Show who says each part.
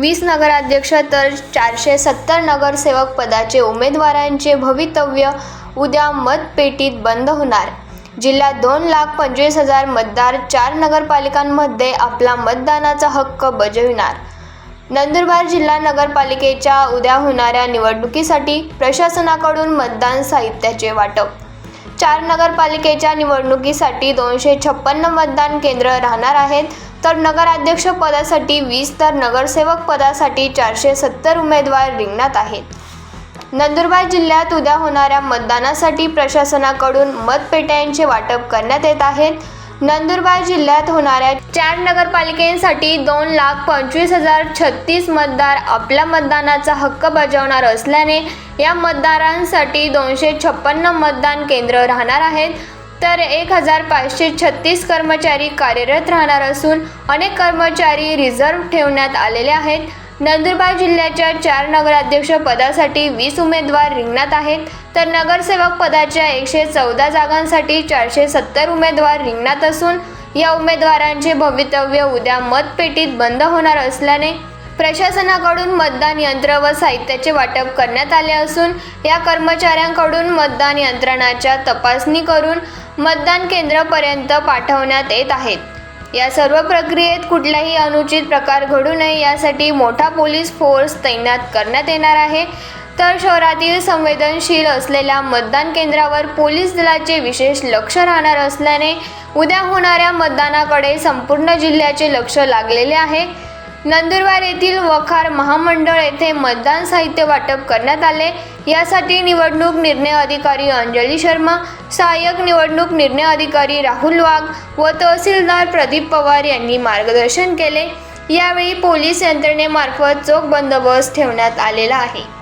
Speaker 1: वीस नगराध्यक्ष तर चारशे सत्तर नगरसेवक पदाचे उमेदवारांचे भवितव्य उद्या मतपेटीत बंद होणार. जिल्ह्यात दोन लाख पंचवीस हजार मतदार चार नगरपालिकांमध्ये आपला मतदानाचा हक्क बजाविणार. नंदुरबार जिल्हा नगरपालिकेच्या उद्या होणाऱ्या निवडणुकीसाठी प्रशासनाकडून मतदान साहित्याचे वाटप. चार नगरपालिकेच्या निवडणुकीसाठी दोनशे छप्पन्न मतदान केंद्र राहणार आहेत. तर नगराध्यक्ष पदासाठी वीस तर नगरसेवक पदासाठी चारशे सत्तर उमेदवार रिंगणात आहेत. नंदुरबार जिल्ह्यात उद्या होणाऱ्या मतदानासाठी प्रशासनाकडून मतपेट्यांचे वाटप करण्यात येत आहेत नंदुरबार जिल्ह्यात होणाऱ्या चार नगरपालिकेसाठी दोन लाख पंचवीस हजार छत्तीस मतदार आपल्या मतदानाचा हक्क बजावणार असल्याने या मतदारांसाठी दोनशे छप्पन्न मतदान केंद्र राहणार आहेत. तर एक हजार पाचशे छत्तीस कर्मचारी कार्यरत राहणार असून अनेक कर्मचारी रिझर्व्ह ठेवण्यात आलेले आहेत. नंदुरबार जिल्ह्याच्या चार नगराध्यक्ष पदासाठी वीस उमेदवार रिंगणात आहेत. तर नगरसेवक पदाच्या एकशे चौदा जागांसाठी चारशे सत्तर उमेदवार रिंगणात असून या उमेदवारांचे भवितव्य उद्या मतपेटीत बंद होणार असल्याने प्रशासनाकडून मतदान यंत्र व साहित्याचे वाटप करण्यात आले असून या कर्मचाऱ्यांकडून मतदान यंत्रणाच्या तपासणी करून मतदान केंद्रापर्यंत पाठवण्यात येत आहेत. या सर्व प्रक्रियेत कुठलाही अनुचित प्रकार घडू नये यासाठी मोठा पोलीस फोर्स तैनात करण्यात येणार आहे. तर शहरातील संवेदनशील असलेल्या मतदान केंद्रावर पोलीस दलाचे विशेष लक्ष राहणार असल्याने उद्या होणाऱ्या मतदानाकडे संपूर्ण जिल्ह्याचे लक्ष लागलेले आहे. नंदुरबार येथील वखार महामंडळ येथे मतदान साहित्य वाटप करण्यात आले. यासाठी निवडणूक निर्णय अधिकारी अंजली शर्मा सहाय्यक निवडणूक निर्णय अधिकारी राहुल वाघ व तहसीलदार प्रदीप पवार यांनी मार्गदर्शन केले. यावेळी पोलीस यंत्रणेमार्फत चोख बंदोबस्त ठेवण्यात आलेला आहे.